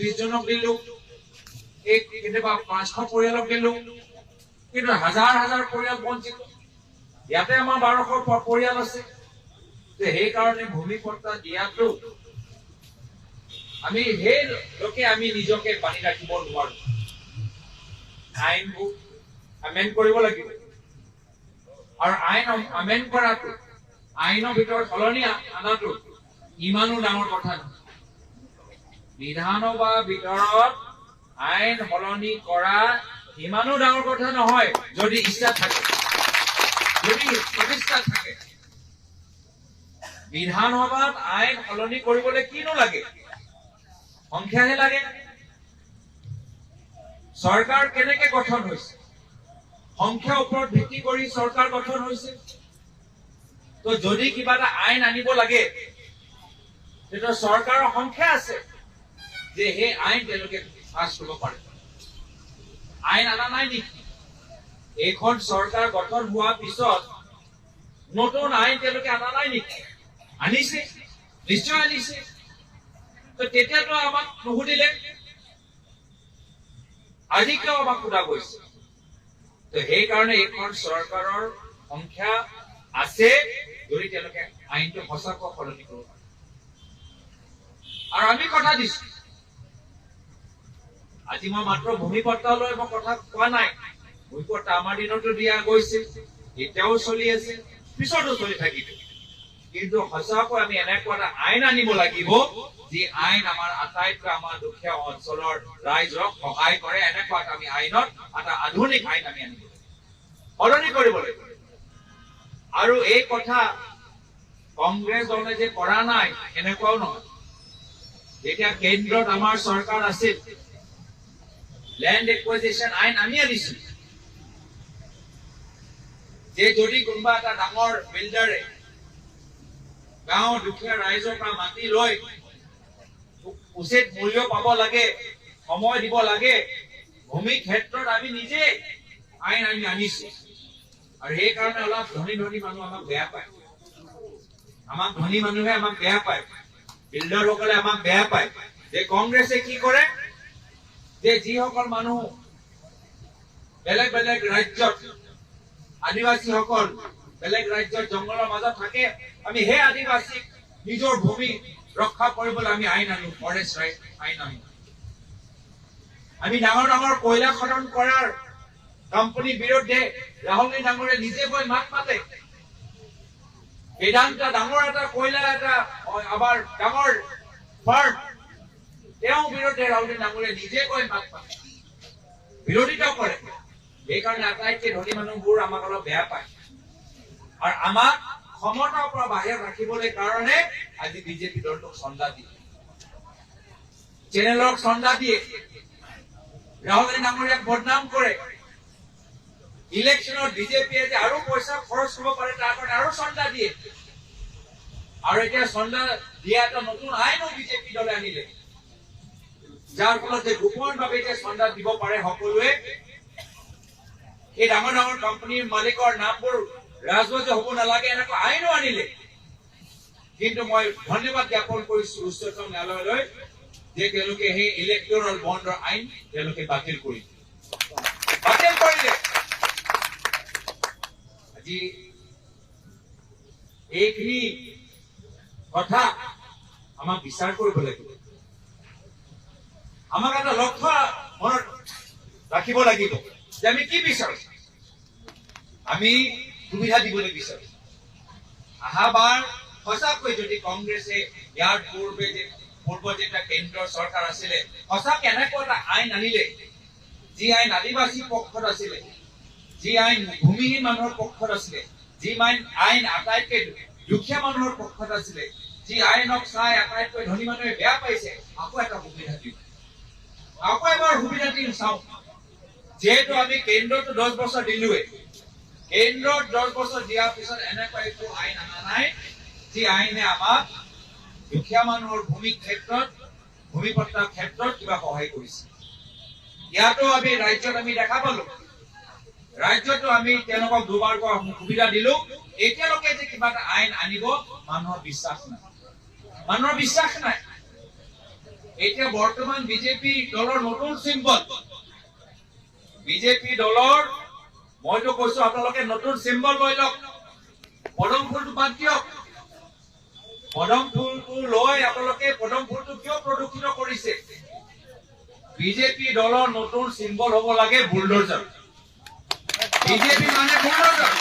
বিশজনক দিলো। এই কেতিয়াবা পাঁচশ পৰিয়ালক দিলো। কিন্তু হাজাৰ হাজাৰ পৰিয়াল বঞ্চিত। ইয়াতে আমাৰ বাৰশ পৰিয়াল আছে। সেইকাৰণে ভূমি দিয়াটো আমি সেই লোকে আমি নিজকে বান্ধি ৰাখিব নোৱাৰো। আইনবোৰ আমেণ্ড কৰিব লাগিব। আৰু আইন আমেণ্ড কৰাটো আইনৰ ভিতৰত সলনি অনাটো ইমানো ডাঙৰ কথা নহয়। বিধানসভাৰ ভিতৰত আইন সলনি কৰা ইমানো ডাঙৰ কথা নহয় যদি ইচ্ছা থাকে। যদি প্ৰতিষ্ঠা থাকে। বিধানসভাত আইন সলনি কৰিবলৈ কিনো লাগে? সংখ্যাহে লাগে। চৰকাৰ কেনেকে গঠন হৈছে? সংখ্যাৰ ওপৰত ভিত্তি কৰি চৰকাৰ গঠন হৈছে। তো যদি কিবা এটা আইন আনিব লাগে তেতিয়া চৰকাৰৰ সংখ্যা আছে। যে সেই আইন তেওঁলোকে পাছ কৰিব পাৰে আইন অনা নাই নেকি? এইখন চৰকাৰ গঠন হোৱাৰ পিছত নতুন আইন তেওঁলোকে অনা নাই নেকি? আনিছে, নিশ্চয় আনিছে। তো তেতিয়াতো আমাক নুসুধিলে। আজি কিয় আমাক সোধা গৈছে। তো সেইকাৰণে এইখন চৰকাৰৰ সংখ্যা আছে যদি তেওঁলোকে আইনটো সঁচাকৈ সলনি কৰিব পাৰে। আৰু আমি কথা দিছো। আজি মই মাত্ৰ ভূমি পট্টালৈ মই কথা কোৱা নাই। ভূমি পট্টা আমাৰ দিনতো দিয়া গৈছে এতিয়াও চলি আছে পিছতো চলি থাকিব। কিন্তু সঁচাকৈ আমি এনেকুৱা এটা আইন আনিব লাগিব যি আইন আমাৰ আটাইতকৈ আমাৰ দুখীয়া অঞ্চলৰ ৰাইজক সহায় কৰে। এনেকুৱা আমি আইনত এটা আধুনিক আইন আমি আনিব লাগিব। সলনি কৰিব লাগিব। আৰু এই কথা কংগ্ৰেছ দলে যে কৰা নাই এনেকুৱাও নহয়। যেতিয়া কেন্দ্ৰত আমাৰ চৰকাৰ আছিল লেণ্ড একুৱেজিশ্যন আইন আমি আনিছো যে যদি কোনোবা এটা ডাঙৰ বিল্ডাৰে গাঁৱৰ দুখীয়া ৰাইজৰ পৰা মাটি লৈ উচিত মূল্য পাব লাগে সময় দিব লাগে ভূমি ক্ষেত্ৰত আমি নিজে আইন আমি আনিছো। আৰু সেইকাৰণে অলপ ধনী ধনী মানুহ আমাক বেয়া পায়। আমাক ধনী মানুহে আমাক বেয়া পায়। বিল্ডাৰসকলে আমাক বেয়া পায়। যে কংগ্ৰেছে কি কৰে? যে যিসকল মানুহ বেলেগ বেলেগ ৰাজ্যত আদিবাসীসকল বেলেগ ৰাজ্যত জংঘলৰ মাজত থাকে আমি সেই আদিবাসীক নিজৰ ভূমি ৰক্ষা কৰিবলৈ আমি আইন আনো ফৰেষ্ট ৰাইট আইন আনো। আমি ডাঙৰ ডাঙৰ কয়লা খনন কৰাৰ কোম্পানীৰ বিৰুদ্ধে ৰাহুল ডাঙৰে নিজে গৈ মাত মাতে। বেদান্ত ডাঙৰ এটা কয়লা এটা আমাৰ ডাঙৰ ফাৰ্ম তেওঁৰ বিৰুদ্ধে ৰাহুল গান্ধী ডাঙৰে নিজে গৈ মাত মাতে বিৰোধিতা কৰে। সেইকাৰণে আটাইতকৈ ধনী মানুহবোৰ আমাক অলপ বেয়া পায়। আৰু আমাক ক্ষমতাৰ পৰা বাহিৰত ৰাখিবলৈ কাৰণে আজি বিজেপি দলটোক চন্দা দিয়ে। চেনেলক চন্দা দিয়ে। ৰাহুল ডাঙৰীয়াক বদনাম কৰে। ইলেকশ্যনত বিজেপিয়ে যে আৰু পইচা খৰচ কৰিব পাৰে তাৰ কাৰণে আৰু চন্দা দিয়ে। আৰু এতিয়া চন্দা দিয়া এটা নতুন আইনো বিজেপি দলে আনিলে। যাৰ ফলত যে গোপনভাৱে দিব পাৰে সকলোৱে এই ডাঙৰ ডাঙৰ কোম্পানীৰ মালিকৰ নামবোৰ ৰাজহুৱা হ'ব নালাগে এনেকুৱা আইনো আনিলে। কিন্তু মই ধন্যবাদ জ্ঞাপন কৰিছো উচ্চতম ন্যায়ালয়লৈ যে সেই ইলেক্ট্ৰল বণ্ডৰ আইন বাতিল কৰিলে। বাতিল কৰিলে। আজি এইখিনি কথা আমাক বিচাৰ কৰিব লাগিব। আমাক এটা লক্ষ্য মনত ৰাখিব লাগিব যে আমি কি বিচাৰো আমি সুবিধা দিবলৈ বিচাৰো অহাবাৰ সঁচাকৈ যদি কংগ্ৰেছে ইয়াৰ পূৰ্বে যে পূৰ্ব যেতিয়া কেন্দ্ৰৰ চৰকাৰ আছিলে, সঁচাকে এনেকুৱা আইন আনিলে, যি আইন আদিবাসী পক্ষত আছিলে, যি আইন ভূমিহীন মানুহৰ পক্ষত আছিলে, যি আইন আইন আটাইতকৈ দুখীয়া মানুহৰ পক্ষত আছিলে, যি আইনক চাই আটাইতকৈ ধনী মানুহে বেয়া পাইছে, আকৌ এটা সুবিধা দিওঁ আকৌ এবাৰ সুবিধা দিম চাওঁ যিহেতু আমি কেন্দ্ৰতো দহ বছৰ দিলোৱে কেন্দ্ৰত দহ বছৰ দিয়াৰ পিছত এনেকুৱা একো আইন অনা নাই যি আইনে আমাক দুখীয়া মানুহৰ ভূমি ক্ষেত্ৰত ভূমি পট্টাৰ ক্ষেত্ৰত কিবা সহায় কৰিছে ইয়াতো আমি ৰাজ্যত আমি দেখা পালো ৰাজ্যতো আমি তেওঁলোকক দুবাৰকৈ সুবিধা দিলো এতিয়ালৈকে যে কিবা এটা আইন আনিব মানুহৰ বিশ্বাস নাই মানুহৰ বিশ্বাস নাই এতিয়া বৰ্তমান বিজেপি দলৰ নতুন চিম্বল বিজেপি দলৰ মইতো কৈছো আপোনালোকে নতুন চিম্বল লৈ লওক। পদম ফুলটো বাদ দিয়ক। পদম ফুলটো লৈ আপোনালোকে পদম ফুলটো কিয় প্ৰদূষিত কৰিছে? বিজেপি দলৰ নতুন চিম্বল হ'ব লাগে বুলডোজাৰ বিজেপি মানে বুলডোজাৰ